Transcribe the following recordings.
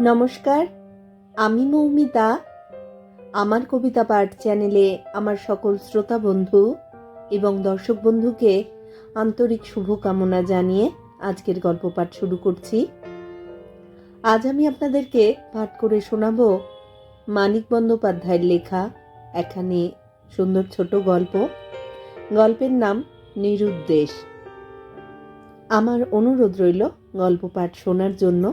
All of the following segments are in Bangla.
নমস্কার, আমি মৌমিতা। আমার কবিতা পাঠ চ্যানেলে আমার সকল শ্রোতা বন্ধু এবং দর্শক বন্ধুকে আন্তরিক শুভকামনা জানিয়ে আজকের গল্প পাঠ শুরু করছি। আজ আমি আপনাদেরকে পাঠ করে শোনাব মানিক বন্দ্যোপাধ্যায়ের লেখা এখানে সুন্দর ছোট গল্প। গল্পের নাম নিরুদ্দেশ। আমার অনুরোধ রইল গল্প পাঠ শোনার জন্য।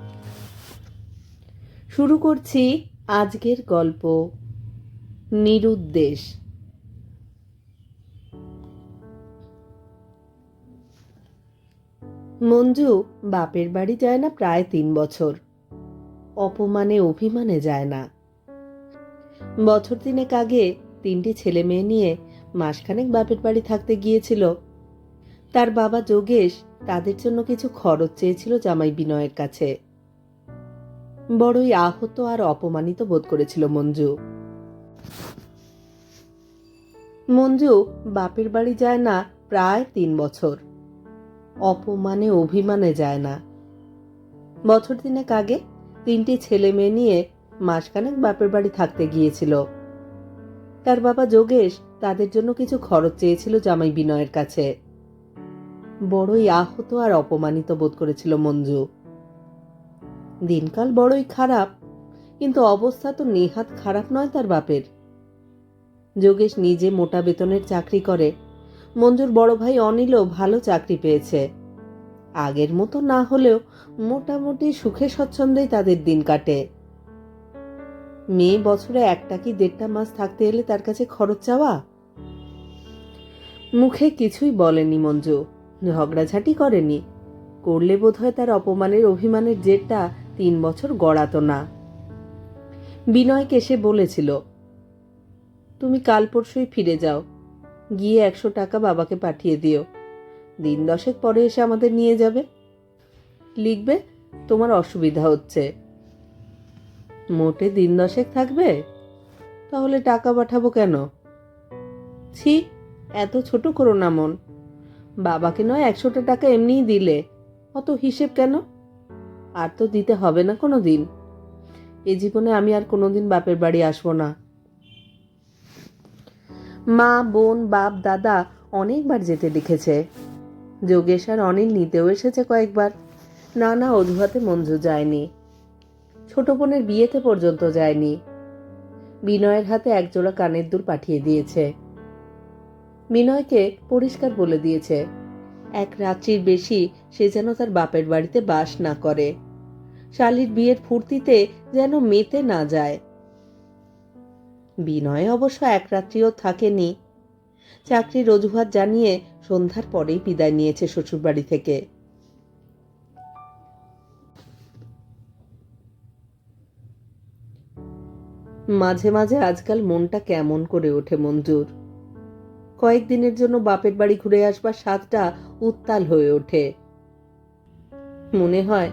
শুরু করছি আজকের গল্প। নিরুদ্দেশ। মঞ্জু বাপের বাড়ি যায় না প্রায় তিন বছর। অপমানে অভিমানে যায় না। বছর তিনেক আগে তিনটি ছেলে মেয়ে নিয়ে মাসখানেক বাপের বাড়ি থাকতে গিয়েছিল। তার বাবা যোগেশ তাদের জন্য কিছু খরচ চেয়েছিল জামাই বিনয়ের কাছে। বড়ই আহত আর অপমানিত বোধ করেছিল মঞ্জু। মঞ্জু বাপের বাড়ি যায় না প্রায় তিন বছর। অপমানে অভিমানে যায় না। বছর তিনেক আগে তিনটি ছেলে মেয়ে নিয়ে মাসখানেক বাপের বাড়ি থাকতে গিয়েছিল। তার বাবা যোগেশ তাদের জন্য কিছু খরচ চেয়েছিল জামাই বিনয়ের কাছে। বড়ই আহত আর অপমানিত বোধ করেছিল মঞ্জু। দিনকাল বড়ই খারাপ, কিন্তু অবস্থা তো নেহাত খারাপ নয় তার বাপের। যোগেশ নিজে মোটা বেতনের চাকরি করে। মঞ্জুর বড় ভাই অনিলও ভালো চাকরি পেয়েছে। আগের মতো না হলেও মোটামুটি সুখে স্বচ্ছন্দেই তাদের দিন কাটে। মেয়ে বছরে একটা কি দেড়টা মাস থাকতে এলে তার কাছে খরচ চাওয়া? মুখে কিছুই বলেনি মঞ্জু। ঝগড়াঝাটি করেনি। করলে বোধহয় তার অপমানের, অভিমানের জেরটা তিন বছর গড়াতো না। বিনয়কে সে বলেছিল, তুমি কাল পরশুই ফিরে যাও, গিয়ে একশো টাকা বাবাকে পাঠিয়ে দিও। দিন দশেক পরে এসে আমাদের নিয়ে যাবে। লিখবে, তোমার অসুবিধা হচ্ছে। মোটে দিন দশেক থাকবে? তাহলে টাকা পাঠাবো কেন? ছি, এত ছোট করো না মন। বাবাকে নয়, একশোটা টাকা এমনিই দিলে। অত হিসেব কেন? আর তো দিতে হবে না কোনো দিন এ জীবনে আমি আর কোনো দিন বাপের বাড়ি আসব না। মা, বোন, বাপ, দাদা অনেকবার যেতে দেখেছে। যোগেশ আর অনিল নিতেও এসেছে কয়েকবার। না না অজুহাতে মঞ্জু যায়নি। ছোট বোনের বিয়েতে পর্যন্ত যায়নি। বিনয়ের হাতে একজোড়া কানের দুল পাঠিয়ে দিয়েছে। বিনয়কে পরিষ্কার বলে দিয়েছে। এক রাত্রির বেশি সে যেন তার বাপের বাড়িতে বাস না করে। শালির বিয়ের ফুর্তিতে যেন মেতে না যায়। বিনয় অবশ্য এক রাত্রিও থাকেনি। চাকরির অজুহাত জানিয়ে সন্ধ্যার পরেই বিদায় নিয়েছে শ্বশুরবাড়ি থেকে। মাঝে মাঝে আজকাল মনটা কেমন করে ওঠে মঞ্জুর? কয়েকদিনের জন্য বাপের বাড়ি ঘুরে আসবার স্বাদটা উত্তাল হয়ে ওঠে। মনে হয়,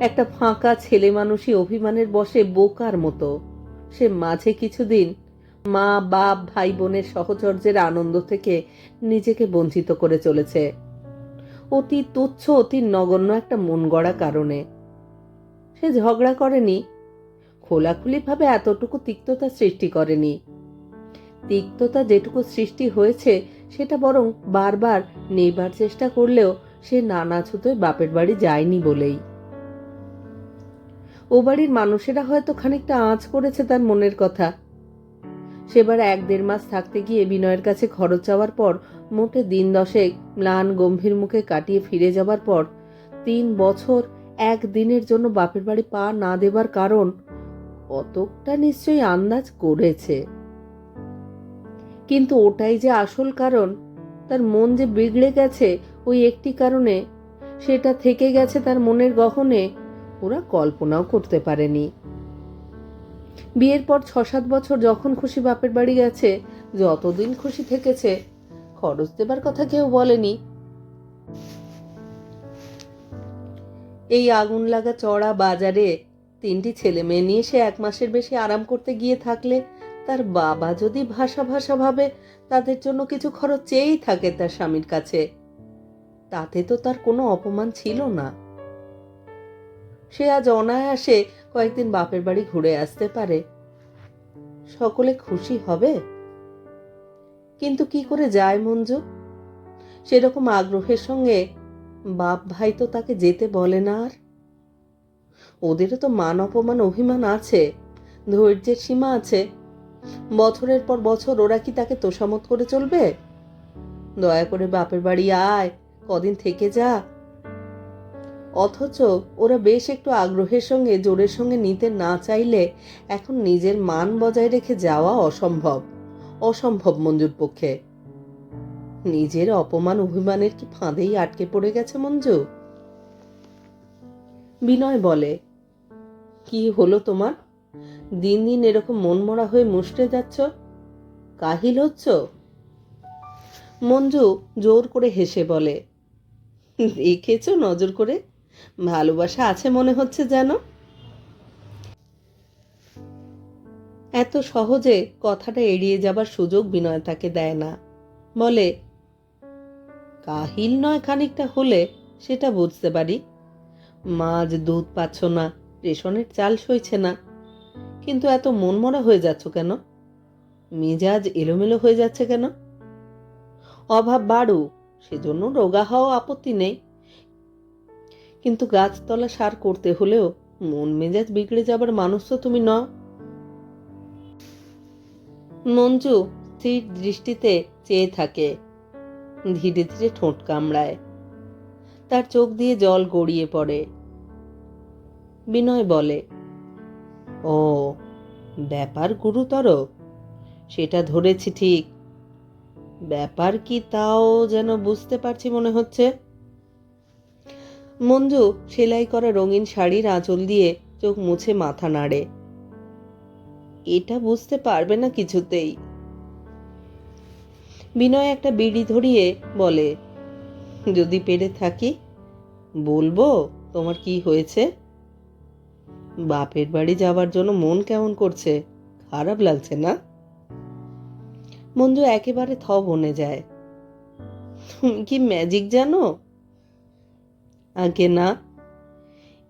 একটা ফাঁকা ছেলে মানুষই অভিমানের বসে বোকার মতো। সে মাঝে কিছুদিন মা, বাপ ভাই বোনের সহচর্যের আনন্দ থেকে নিজেকে বঞ্চিত করে চলেছে। অতি তুচ্ছ, অতি নগণ্য একটা মন গড়া কারণে। সে ঝগড়া করেনি, খোলাখুলিভাবে এতটুকু তিক্ততা সৃষ্টি করেনি। তিক্ততা যেটুকু সৃষ্টি হয়েছে, সেটা বরং বারবার নেবার চেষ্টা করলেও সে নানা ছুতোয় বাপের বাড়ি যায়নি বলেই। ও বাড়ির মানুষেরা হয়তো খানিকটা আঁচ করেছে তার মনের কথা। সেবার এক দেড় মাস থাকতে গিয়ে বিনয়ের কাছে খরচ চাওয়ার পর, মোটে দিন দশেক ম্লান গম্ভীর মুখে কাটিয়ে ফিরে যাবার পর, তিন বছর এক দিনের জন্য বাপের বাড়ি পা না দেবার কারণ কতকটা নিশ্চয়ই আন্দাজ করেছে। কিন্তু ওটাই যে আসল কারণ, তার মন যে বিগড়ে গেছে ওই একটি কারণে, সেটা থেকে গেছে তার মনের গহনে, ওরা কল্পনাও করতে পারেনি। বিয়ের পর ছ সাত বছর যখন খুশি বাপের বাড়ি গেছে, যতদিন খুশি থেকেছে, খরচ দেবার কথা কেউ বলেনি। এই আগুন লাগা চড়া বাজারে তিনটি ছেলে মেয়ে নিয়ে সে এক মাসের বেশি আরাম করতে গিয়ে থাকলে তার বাবা যদি ভাষা ভাষা ভাবে, তাদের জন্য কিছু খরচ চেয়েই থাকে তার স্বামীর কাছে। তাতে তো তার কোনো অপমান ছিল না। সে আজ অনায়াসে কয়েকদিন বাপের বাড়ি ঘুরে আসতে পারে। সকলে খুশি হবে? কিন্তু কি করে যায় মঞ্জু? সেরকম আগ্রহের সঙ্গে বাপ ভাই তো তাকে যেতে বলে না আর। ওদেরও তো মান অপমান, অভিমান আছে। ধৈর্যের সীমা আছে। বছরের পর বছর ওরা কি তাকে তোষামত করে চলবে? দয়া করে বাপের বাড়ি আয়, কদিন থেকে যা। অথচ ওরা বেশ একটু আগ্রহের সঙ্গে, জোরের সঙ্গে নিতে না চাইলে এখন নিজের মান বজায় রেখে যাওয়া অসম্ভব। অসম্ভব মঞ্জুর পক্ষে। নিজের অপমান অভিমানের কি ফাঁদেই আটকে পড়ে গেছে মঞ্জু? বিনয় বলে, কি হলো তোমার? দিন দিন এরকম মনমরা হয়ে মুষ্টে যাচ্ছ? কাহিল হচ্ছ? মঞ্জু জোর করে হেসে বলে, দেখেছ নজর করে? ভালোবাসা আছে মনে হচ্ছে যেন? এত সহজে কথাটা এড়িয়ে যাবার সুযোগ বিনয় তাকে দেয় না। বলে, কাহিল নয় খানিকটা হলে সেটা বুঝতে পারি। মাছ, দুধ পাচ্ছ না, রেশনের চাল সইছে না কিন্তু এত মনমরা হয়ে যাচ্ছ কেন? মেজাজ এলোমেলো হয়ে যাচ্ছে কেন? অভাব বাড়ু, সেজন্য রোগা হওয়া আপত্তি নেই। কিন্তু গাছতলা সার করতে হলেও মন মেজাজ বিগড়ে যাবার মানুষ তো তুমি ন মঞ্জু স্থির দৃষ্টিতে চেয়ে থাকে, ধীরে ধীরে ঠোঁট কামড়ায়। তার চোখ দিয়ে জল গড়িয়ে পড়ে। বিনয় বলে ও, ব্যাপার গুরুতর? সেটা ধরেছি ঠিক। ব্যাপার কি তাও যেন বুঝতে পারছি মনে হচ্ছে। মঞ্জু, সেলাই করা রঙিন শাড়ির আঁচল দিয়ে চোখ মুছে মাথা নাড়ে। এটা বুঝতে পারবে না কিছুতেই। বিনয় একটা বিড়ি ধরিয়ে বলে, যদি পেরে থাকি, বলব তোমার কি হয়েছে? বাপের বাড়ি যাওয়ার জন্য মন কেমন করছে? খারাপ লাগছে না? মঞ্জু একেবারে থ বনে যায়। তুমি কি ম্যাজিক জানো? আগে না।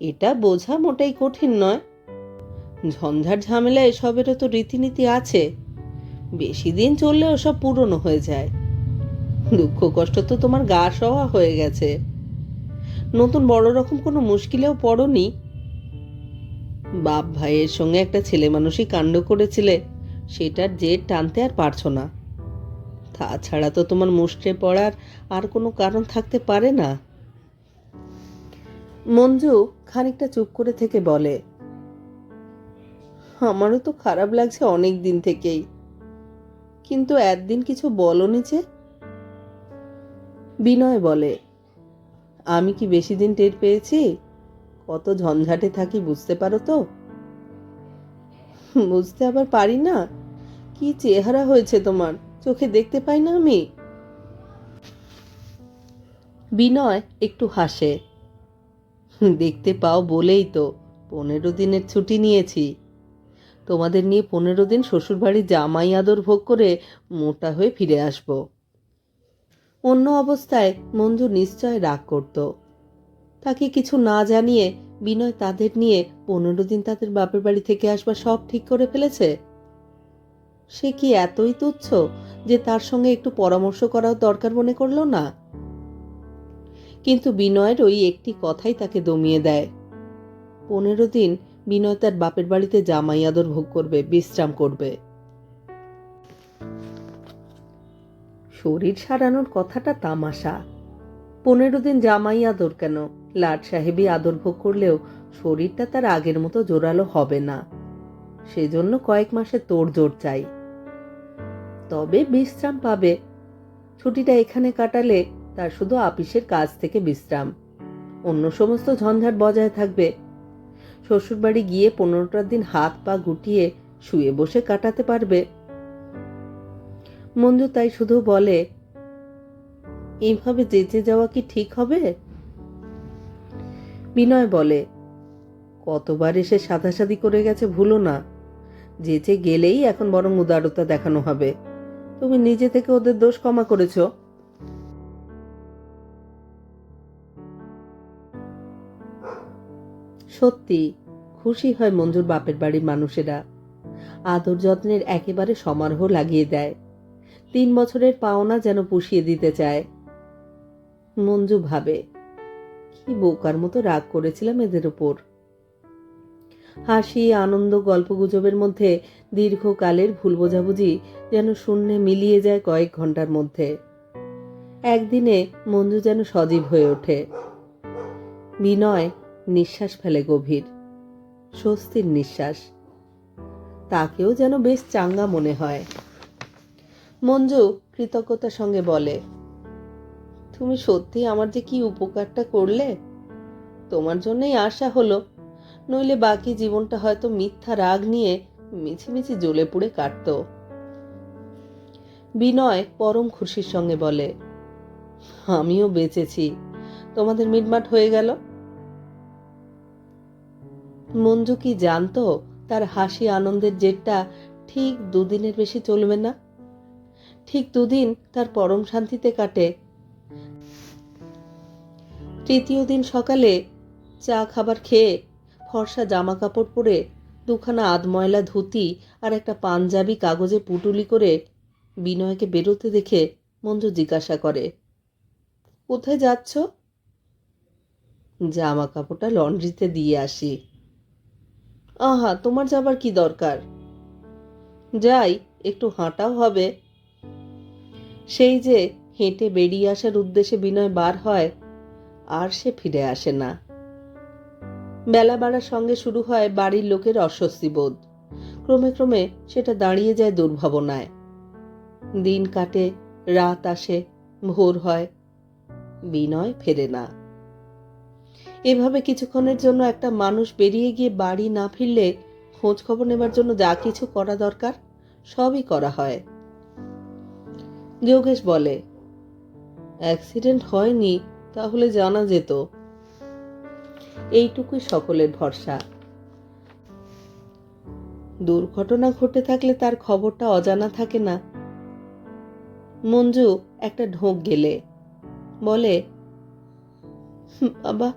এটা বোঝা মোটেই কঠিন নয়। ঝঞ্ঝাট ঝামেলা এসবেরও তো রীতিনীতি আছে। বেশি দিন চললে ওসব পুরনো হয়ে যায়। দুঃখ কষ্ট তো তোমার গা সওয়া হয়ে গেছে। নতুন বড় রকম কোনো মুশকিলেও পড়নি। বাপ ভাইয়ের সঙ্গে একটা ছেলে মানুষই কাণ্ড করেছিলে, সেটার জেদ টানতে আর পারছ না। তাছাড়া তো তোমার মুষ্টে পড়ার আর কোনো কারণ থাকতে পারে না। মঞ্জু খানিকটা চুপ করে থেকে বলে, আমারও তো খারাপ লাগছে অনেক দিন থেকেই। কিন্তু একদিন কিছু বলনি যে? বিনয় বলে, আমি কি বেশি দিন টের পেয়েছি? কত ঝঞ্ঝাটে থাকি, বুঝতে পারো তো? বুঝতে আবার পারি না। কি চেহারা হয়েছে তোমার? চোখে দেখতে পাই না আমি। বিনয় একটু হাসে। দেখতে পাও বলেই তো, পনেরো দিনের ছুটি নিয়েছি। তোমাদের নিয়ে পনেরো দিন শ্বশুরবাড়ির জামাই আদর ভোগ করে মোটা হয়ে ফিরে আসব। অন্য অবস্থায় মঞ্জু নিশ্চয় রাগ করত। তাকে কিছু না জানিয়ে বিনয় তাদের নিয়ে পনেরো দিন তাদের বাপের বাড়ি থেকে আসবার সব ঠিক করে ফেলেছে? সে কি এতই তুচ্ছ যে তার সঙ্গে একটু পরামর্শ করাও দরকার মনে করল না? কিন্তু বিনয়ের ওই একটি কথাই তাকে দমিয়ে দেয়। পনেরো দিন বিনয় তার বাপের বাড়িতে জামাই আদর ভোগ করবে, বিশ্রাম করবে। শরীর সারানোর কথাটা তামাশা। পনেরো দিন জামাই আদর কেন? লাট সাহেবই আদর ভোগ করলেও শরীরটা তার আগের মতো জোরালো হবে না। সেজন্য কয়েক মাসে তোড়জোড় চাই। তবে বিশ্রাম পাবে। ছুটিটা এখানে কাটালে তার শুধু আপিসের কাজ থেকে বিশ্রাম। অন্য সমস্ত ঝঞ্ঝাট বজায় থাকবে। শ্বশুরবাড়ি গিয়ে পনেরোটা দিন হাত পা গুটিয়ে শুয়ে বসে কাটাতে পারবে। মঞ্জু তাই শুধু বলে, এইভাবে যেচে যাওয়া কি ঠিক হবে? বিনয় বলে, কতবার এসে সাদাসাদি করে গেছে ভুলো না। যেচে গেলেই এখন বরং উদারতা দেখানো হবে। তুমি নিজে থেকে ওদের দোষ ক্ষমা করেছ। সত্যি, খুশি হয় মঞ্জুর বাপের বাড়ির মানুষেরা। আদর যত্নের একেবারে সমারোহ লাগিয়ে দেয়। তিন বছরের পাওনা যেন পুষিয়ে দিতে চায়। মঞ্জু ভাবে কি বোকার মতো রাগ করেছিলাম এদের উপর। হাসি, আনন্দ, গল্পগুজবের মধ্যে দীর্ঘকালের ভুল বোঝাবুঝি যেন শূন্যে মিলিয়ে যায় কয়েক ঘণ্টার মধ্যে। একদিনে মঞ্জু যেন সজীব হয়ে ওঠে। বিনয় নিঃশ্বাস ফেলে গভীর, স্বস্তির নিঃশ্বাস। তাকেও যেন বেশ চাঙ্গা মনে হয়। মঞ্জু কৃতজ্ঞতার সঙ্গে বলে তুমি সত্যি আমার যে কি উপকারটা করলে? তোমার জন্যই আশা হলো। নইলে বাকি জীবনটা হয়তো মিথ্যা রাগ নিয়ে মিছিমিছি জ্বলে পুড়ে কাটত। বিনয় পরম খুশির সঙ্গে বলে, আমিও বেঁচেছি। তোমাদের মিটমাট হয়ে গেল? মঞ্জু কি জানতো তার হাসি আনন্দের জেরটা ঠিক দুদিনের বেশি চলবে না? ঠিক দুদিন তার পরম শান্তিতে কাটে। তৃতীয় দিন সকালে চা খাবার খেয়ে ফর্সা জামা কাপড় পরে দুখানা আধময়লা ধুতি আর একটা পাঞ্জাবি কাগজে পুটুলি করে বিনয়কে বেরোতে দেখে মঞ্জু জিজ্ঞাসা করে, কোথায় যাচ্ছ? জামা কাপড়টা লন্ড্রিতে দিয়ে আসি। আহা, তোমার যাবার কি দরকার? যাই, একটু হাঁটাও হবে। সেই যে হেঁটে বেরিয়ে আসার উদ্দেশ্যে বিনয় বার হয় আর সে ফিরে আসে না। বেলা বাড়ার সঙ্গে শুরু হয় বাড়ির লোকের অস্বস্তি বোধ। ক্রমে ক্রমে সেটা দাঁড়িয়ে যায় দুর্ভাবনায়। দিন কাটে, রাত আসে, ভোর হয়, বিনয় ফেরে না। এভাবে কিছুক্ষণের জন্য একটা মানুষ বেরিয়ে গিয়ে বাড়ি না ফিরলে খোঁজ খবর নেবার জন্য যা কিছু করা দরকার, সবই করা হয়। যোগেশ বলে অ্যাক্সিডেন্ট হয়নি তাহলে জানা যেত। এইটুকুই সকলের ভরসা। দুর্ঘটনা ঘটে থাকলে তার খবরটা অজানা থাকে না। মঞ্জু একটা ঢোক গেলে, বলে, বাবা,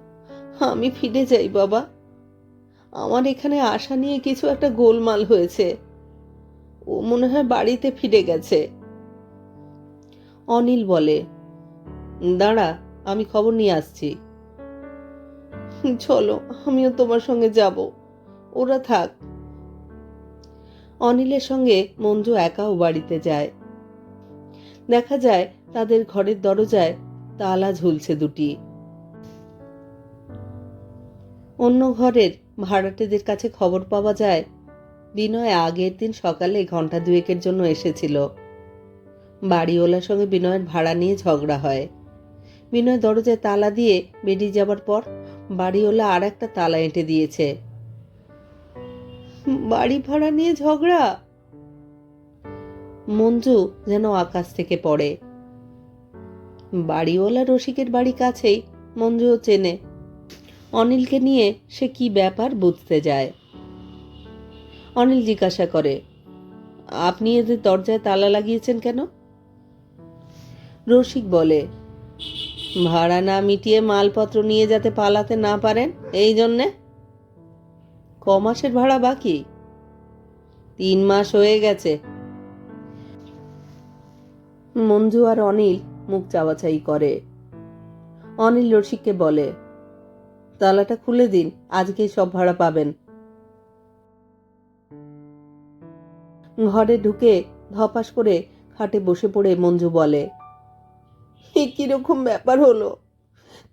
আমি ফিরে যাই, বাবা। আমার এখানে আশা নিয়ে কিছু একটা গোলমাল হয়েছে। ও মনে হয় বাড়িতে ফিরে গেছে। অনিল বলে, দাঁড়া আমি খবর নিয়ে আসছি। চলো, আমিও তোমার সঙ্গে যাব। ওরা থাক। অনিলের সঙ্গে মঞ্জু একাও বাড়িতে যায়। দেখা যায়, তাদের ঘরের দরজায় তালা ঝুলছে দুটি। অন্য ঘরের ভাড়াটেদের কাছে খবর পাওয়া যায়, বিনয় আগের দিন সকালে ঘণ্টা দুয়েকের জন্য এসেছিল। বাড়িওয়ালার সঙ্গে বিনয়ের ভাড়া নিয়ে ঝগড়া হয়। বিনয় দরজায় তালা দিয়ে বেরিয়ে যাবার পর বাড়িওয়ালা আর একটা তালা এঁটে দিয়েছে। বাড়ি ভাড়া নিয়ে ঝগড়া? মঞ্জু যেন আকাশ থেকে পড়ে। বাড়িওয়ালা রসিকের বাড়ি কাছেই মঞ্জুও চেনে। অনিলকে নিয়ে সে কি ব্যাপার বুঝতে যায়। অনিল জিজ্ঞাসা করে, আপনি এদের দরজায় তালা লাগিয়েছেন কেন? রসিক বলে ভাড়া না মিটিয়ে মালপত্র নিয়ে যাতে পালাতে না পারেন? এই জন্যে? ক মাসের ভাড়া বাকি? তিন মাস হয়ে গেছে। মঞ্জু আর অনিল মুখ চাওয়াচাই করে। অনিল রসিককে বলে, তালাটা খুলে দিন, আজকেই সব ভাড়া পাবেন। ঘরে ঢুকে ধপাস করে খাটে বসে পড়ে মঞ্জু বলে কীরকম ব্যাপার হলো?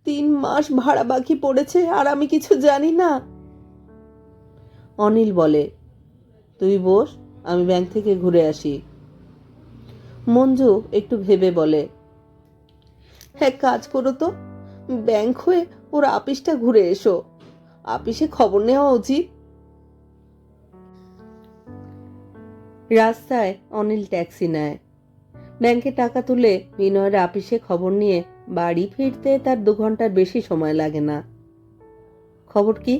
তিন মাস ভাড়া বাকি পড়েছে আর আমি কিছু জানি না। অনিল বলে, তুই বস, আমি ব্যাংক থেকে ঘুরে আসি। মঞ্জু একটু ভেবে বলে হ্যাঁ কাজ করো তো। ব্যাংক হয়ে ওর আপিসটা ঘুরে এসো। আপিসে খবর নেওয়া উচিত। রাস্তায় অনিল ট্যাক্সি নেয়। ব্যাংকে টাকা তুলে বিনয়ের আপিসে খবর নিয়ে বাড়ি ফিরতে তার দু ঘণ্টার বেশি সময় লাগে না। খবর কি?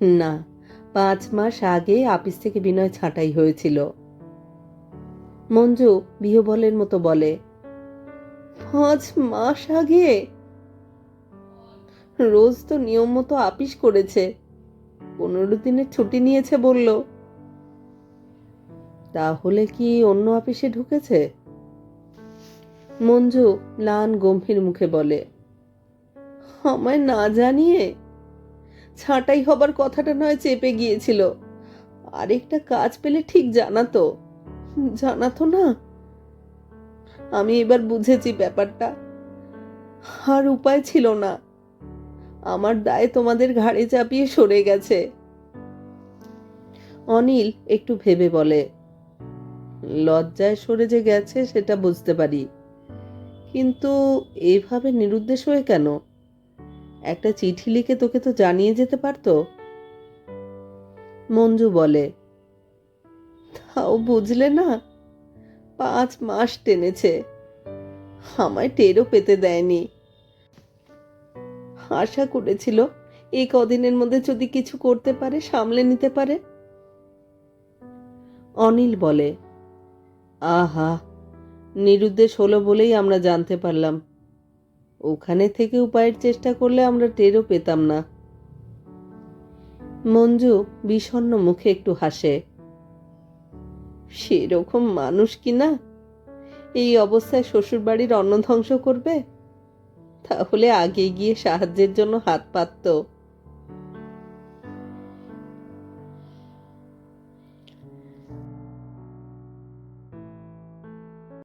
না, পাঁচ মাস আগে আপিস থেকে বিনয় ছাঁটাই হয়েছিল। মঞ্জু বিহবলের মতো বলে, পাঁচ মাস আগে? রোজ তো নিয়ম মতো আপিস করেছে। পনেরো দিনের ছুটি নিয়েছে বলল। তাহলে কি অন্য অফিসে ঢুকেছে? মঞ্জু লান গম্ভীর মুখে বলে, আমায় না জানিয়ে? ছাঁটাই হবার কথাটা নয় চেপে গিয়েছিল। আরেকটা কাজ পেলে ঠিক জানাতো। জানাতো না? আমি এবার বুঝেছি ব্যাপারটা। আর উপায় ছিল না। আমার দায় তোমাদের ঘাড়ে চাপিয়ে সরে গেছে। অনিল একটু ভেবে বলে লজ্জায় সরে যে গেছে, সেটা বুঝতে পারি। কিন্তু এভাবে নিরুদ্দেশ হয়ে কেন? একটা চিঠি লিখে তোকে তো জানিয়ে যেতে পারতো? মঞ্জু বলে, তাও বুঝলে না? পাঁচ মাস টেনেছে। আমায় টেরও পেতে দেয়নি। আশা করেছিল এই কদিনের মধ্যে যদি কিছু করতে পারে, সামলে নিতে পারে। অনিল বলে আহা, নিরুদ্দেশ হলো বলেই আমরা জানতে পারলাম। ওখানে থেকে উপায়ের চেষ্টা করলে আমরা টেরও পেতাম না। মঞ্জু বিষণ্ণ মুখে একটু হাসে। সেরকম মানুষ কি না? এই অবস্থায় শ্বশুরবাড়ির অন্ন ধ্বংস করবে? তাহলে আগে গিয়ে সাহায্যের জন্য হাত পাতত।